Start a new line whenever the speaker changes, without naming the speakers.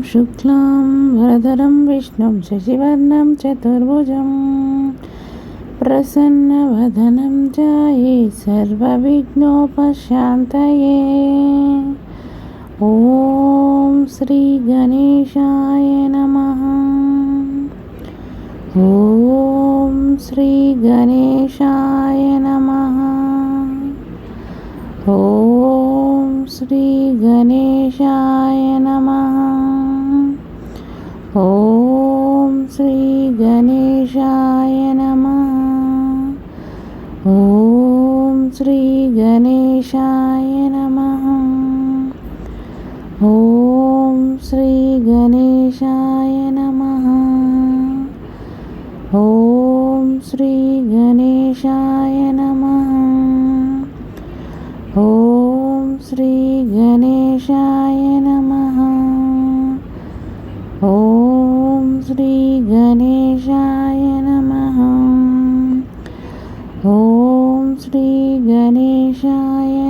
शुक्लां वरदरं विष्णुं शशिवर्णं चतुर्भुजं प्रसन्नवदनं जाये सर्वविघ्नोपशान्तये ॐ श्रीगणेशाय नमः ॐ श्रीगणेशाय नमः ॐ श्रीगणेशाय नमः ఓం శ్రీ గణేశాయ నమ. ఓం శ్రీ గణేశాయ నమ. ఓం శ్రీ గణేశాయ నమ. ఓం శ్రీ గణేశాయ నమ. ఓం శ్రీ గణేశాయ నమ. ఓం श्री गणेशाय नमः ॐ श्री गणेशाय